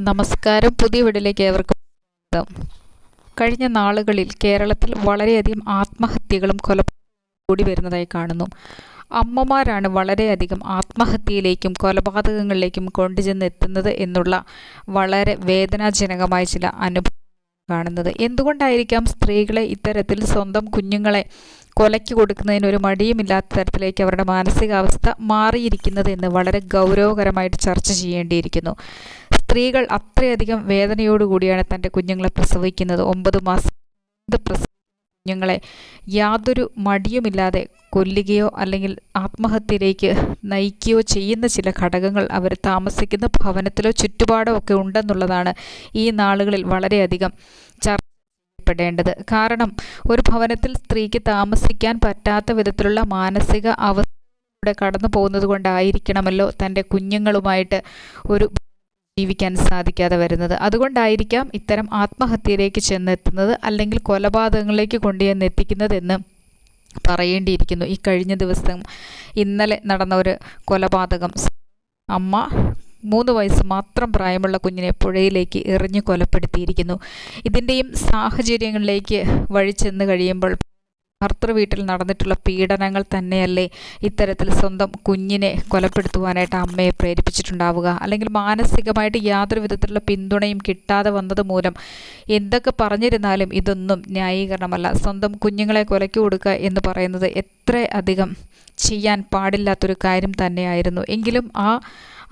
നമസ്കാരം. പുതിയ വീടിലേക്ക് ഏവർക്കും സ്വാഗതം. കഴിഞ്ഞ നാളുകളിൽ കേരളത്തിൽ വളരെയധികം ആത്മഹത്യകളും കൊലപാതകങ്ങളും കൂടി വരുന്നതായി കാണുന്നു. അമ്മമാരാണ് വളരെയധികം ആത്മഹത്യയിലേക്കും കൊലപാതകങ്ങളിലേക്കും കൊണ്ടുചെന്ന് എത്തുന്നത് എന്നുള്ള വളരെ വേദനാജനകമായ ചില അനുഭവം കാണുന്നത്. എന്തുകൊണ്ടായിരിക്കാം സ്ത്രീകളെ ഇത്തരത്തിൽ സ്വന്തം കുഞ്ഞുങ്ങളെ കൊലയ്ക്ക് കൊടുക്കുന്നതിന് ഒരു മടിയുമില്ലാത്ത തരത്തിലേക്ക് അവരുടെ മാനസികാവസ്ഥ മാറിയിരിക്കുന്നത് എന്ന് വളരെ ഗൗരവകരമായിട്ട് ചർച്ച ചെയ്യേണ്ടിയിരിക്കുന്നു. സ്ത്രീകൾ അത്രയധികം വേദനയോടുകൂടിയാണ് തന്റെ കുഞ്ഞുങ്ങളെ പ്രസവിക്കുന്നത്. ഒമ്പത് മാസം കുഞ്ഞുങ്ങളെ യാതൊരു മടിയുമില്ലാതെ കൊല്ലുകയോ അല്ലെങ്കിൽ ആത്മഹത്യയിലേക്ക് നയിക്കുകയോ ചെയ്യുന്ന ചില ഘടകങ്ങൾ അവർ താമസിക്കുന്ന ഭവനത്തിലോ ചുറ്റുപാടോ ഒക്കെ ഉണ്ടെന്നുള്ളതാണ് ഈ നാളുകളിൽ വളരെയധികം ചർച്ച ചെയ്യപ്പെടേണ്ടത്. കാരണം ഒരു ഭവനത്തിൽ സ്ത്രീക്ക് താമസിക്കാൻ പറ്റാത്ത വിധത്തിലുള്ള മാനസിക അവസ്ഥ കടന്നു പോകുന്നത് കൊണ്ടായിരിക്കണമല്ലോ തന്റെ കുഞ്ഞുങ്ങളുമായിട്ട് ഒരു ജീവിക്കാൻ സാധിക്കാതെ വരുന്നത്. അതുകൊണ്ടായിരിക്കാം ഇത്തരം ആത്മഹത്യയിലേക്ക് ചെന്നെത്തുന്നത് അല്ലെങ്കിൽ കൊലപാതകങ്ങളിലേക്ക് കൊണ്ടുചെന്ന് എത്തിക്കുന്നതെന്ന് പറയേണ്ടിയിരിക്കുന്നു. ഈ കഴിഞ്ഞ ദിവസം ഇന്നലെ നടന്ന ഒരു കൊലപാതകം. അമ്മ മൂന്ന് വയസ്സ് മാത്രം പ്രായമുള്ള കുഞ്ഞിനെ പുഴയിലേക്ക് എറിഞ്ഞു കൊലപ്പെടുത്തിയിരിക്കുന്നു. ഇതിന്റെയും സാഹചര്യങ്ങളിലേക്ക് വഴിച്ചെന്ന് കഴിയുമ്പോൾ ഭർത്തൃ വീട്ടിൽ നടന്നിട്ടുള്ള പീഡനങ്ങൾ തന്നെയല്ലേ ഇത്തരത്തിൽ സ്വന്തം കുഞ്ഞിനെ കൊലപ്പെടുത്തുവാനായിട്ട് അമ്മയെ പ്രേരിപ്പിച്ചിട്ടുണ്ടാവുക? അല്ലെങ്കിൽ മാനസികമായിട്ട് യാതൊരു വിധത്തിലുള്ള പിന്തുണയും കിട്ടാതെ വന്നത് മൂലം എന്തൊക്കെ പറഞ്ഞിരുന്നാലും ഇതൊന്നും ന്യായീകരണമല്ല. സ്വന്തം കുഞ്ഞുങ്ങളെ കൊലയ്ക്ക് കൊടുക്കുക എന്ന് പറയുന്നത് എത്ര അധികം ചെയ്യാൻ പാടില്ലാത്തൊരു കാര്യം തന്നെയായിരുന്നു. എങ്കിലും ആ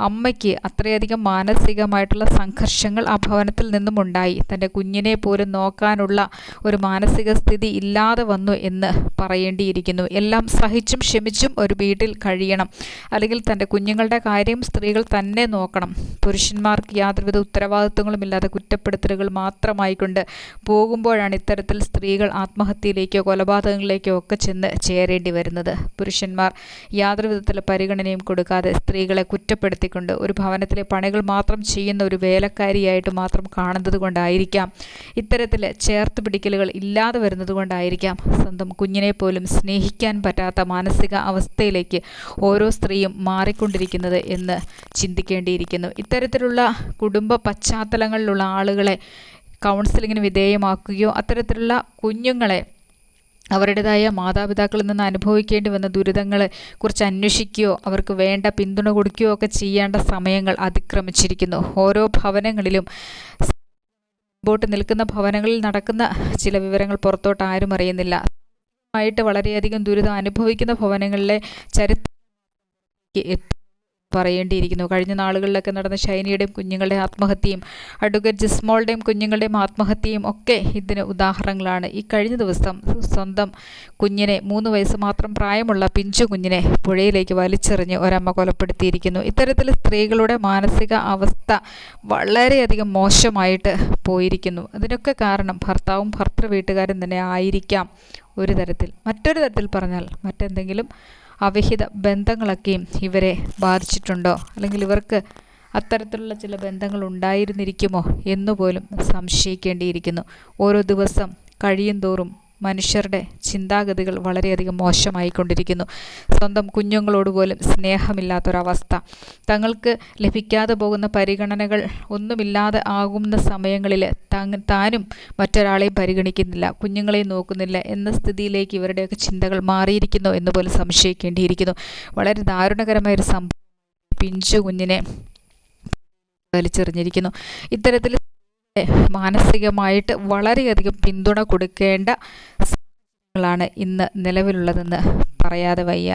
അമ്മയ്ക്ക് അത്രയധികം മാനസികമായിട്ടുള്ള സംഘർഷങ്ങൾ ആ ഭവനത്തിൽ നിന്നും ഉണ്ടായി തന്റെ കുഞ്ഞിനെ പോലും നോക്കാനുള്ള ഒരു മാനസിക സ്ഥിതി ഇല്ലാതെ വന്നു എന്ന് പറയേണ്ടിയിരിക്കുന്നു. എല്ലാം സഹിച്ചും ക്ഷമിച്ചും ഒരു വീട്ടിൽ കഴിയണം. അല്ലെങ്കിൽ തന്റെ കുഞ്ഞുങ്ങളുടെ കാര്യം സ്ത്രീകൾ തന്നെ നോക്കണം. പുരുഷന്മാർക്ക് യാതൊരുവിധ ഉത്തരവാദിത്വങ്ങളും ഇല്ലാതെ കുറ്റപ്പെടുത്തലുകൾ മാത്രമായിക്കൊണ്ട് പോകുമ്പോഴാണ് ഇത്തരത്തിൽ സ്ത്രീകൾ ആത്മഹത്യയിലേക്കോ കൊലപാതകങ്ങളിലേക്കോ ഒക്കെ ചെന്ന് ചേരേണ്ടി വരുന്നത്. പുരുഷന്മാർ യാതൊരു വിധത്തിലുള്ള പരിഗണനയും കൊടുക്കാതെ സ്ത്രീകളെ കുറ്റപ്പെടുത്തി നടത്തിക്കൊണ്ട് ഒരു ഭവനത്തിലെ പണികൾ മാത്രം ചെയ്യുന്ന ഒരു വേലക്കാരിയായിട്ട് മാത്രം കാണുന്നത് കൊണ്ടായിരിക്കാം. ഇത്തരത്തിൽ ചേർത്ത് പിടിക്കലുകൾ ഇല്ലാതെ വരുന്നത് കൊണ്ടായിരിക്കാം. സ്വന്തം കുഞ്ഞിനെ പോലും സ്നേഹിക്കാൻ പറ്റാത്ത മാനസിക അവസ്ഥയിലേക്ക് ഓരോ സ്ത്രീയും മാറിക്കൊണ്ടിരിക്കുന്നത് എന്ന് ചിന്തിക്കേണ്ടിയിരിക്കുന്നു. ഇത്തരത്തിലുള്ള കുടുംബ പശ്ചാത്തലങ്ങളിലുള്ള ആളുകളെ കൗൺസിലിങ്ങിന് വിധേയമാക്കുകയോ അത്തരത്തിലുള്ള കുഞ്ഞുങ്ങളെ അവരുടേതായ മാതാപിതാക്കളിൽ നിന്ന് അനുഭവിക്കേണ്ടി വന്ന ദുരിതങ്ങളെ കുറിച്ച് അന്വേഷിക്കുകയോ അവർക്ക് വേണ്ട പിന്തുണ കൊടുക്കുകയോ ഒക്കെ ചെയ്യേണ്ട സമയങ്ങൾ അതിക്രമിച്ചിരിക്കുന്നു. ഓരോ ഭവനങ്ങളിലും മുമ്പോട്ട് നിൽക്കുന്ന ഭവനങ്ങളിൽ നടക്കുന്ന ചില വിവരങ്ങൾ പുറത്തോട്ട് ആരും അറിയുന്നില്ല. ആയിട്ട് വളരെയധികം ദുരിതം അനുഭവിക്കുന്ന ഭവനങ്ങളിലെ ചരിത്ര പറയേണ്ടിയിരിക്കുന്നു. കഴിഞ്ഞ നാളുകളിലൊക്കെ നടന്ന ഷൈനിയുടെയും കുഞ്ഞുങ്ങളുടെ ആത്മഹത്യയും അഡ്വക്കേറ്റ് ജിസ്മോളുടെയും കുഞ്ഞുങ്ങളുടെയും ആത്മഹത്യയും ഒക്കെ ഇതിന് ഉദാഹരണങ്ങളാണ്. ഈ കഴിഞ്ഞ ദിവസം സ്വന്തം കുഞ്ഞിനെ മൂന്ന് വയസ്സ് മാത്രം പ്രായമുള്ള പിഞ്ചു കുഞ്ഞിനെ പുഴയിലേക്ക് വലിച്ചെറിഞ്ഞ് ഒരമ്മ കൊലപ്പെടുത്തിയിരിക്കുന്നു. ഇത്തരത്തിൽ സ്ത്രീകളുടെ മാനസിക അവസ്ഥ വളരെയധികം മോശമായിട്ട് പോയിരിക്കുന്നു. അതിനൊക്കെ കാരണം ഭർത്താവും ഭർത്തൃ വീട്ടുകാരും തന്നെ ആയിരിക്കാം ഒരു തരത്തിൽ. മറ്റൊരു തരത്തിൽ പറഞ്ഞാൽ മറ്റെന്തെങ്കിലും അവിഹിത ബന്ധങ്ങളൊക്കെയും ഇവരെ ബാധിച്ചിട്ടുണ്ടോ? അല്ലെങ്കിൽ ഇവർക്ക് അത്തരത്തിലുള്ള ചില ബന്ധങ്ങൾ ഉണ്ടായിരുന്നിരിക്കുമോ എന്നുപോലും സംശയിക്കേണ്ടിയിരിക്കുന്നു. ഓരോ ദിവസം കഴിയും തോറും മനുഷ്യരുടെ ചിന്താഗതികൾ വളരെയധികം മോശമായിക്കൊണ്ടിരിക്കുന്നു. സ്വന്തം കുഞ്ഞുങ്ങളോട് പോലും സ്നേഹമില്ലാത്തൊരവസ്ഥ. തങ്ങൾക്ക് ലഭിക്കാതെ പോകുന്ന പരിഗണനകൾ ഒന്നുമില്ലാതെ ആകുന്ന സമയങ്ങളിൽ താനും മറ്റൊരാളെയും പരിഗണിക്കുന്നില്ല കുഞ്ഞുങ്ങളെയും നോക്കുന്നില്ല എന്ന സ്ഥിതിയിലേക്ക് ഇവരുടെയൊക്കെ ചിന്തകൾ മാറിയിരിക്കുന്നു എന്ന് പോലും സംശയിക്കേണ്ടിയിരിക്കുന്നു. വളരെ ദാരുണകരമായൊരു സംഭവം പിഞ്ചു കുഞ്ഞിനെ വലിച്ചെറിഞ്ഞിരിക്കുന്നു ഇത്തരത്തിൽ മാനസികമായിട്ട് വളരെയധികം പിന്തുണ കൊടുക്കേണ്ട സാഹചര്യങ്ങളാണ് ഇന്ന് നിലവിലുള്ളതെന്ന് പറയാതെ വയ്യ.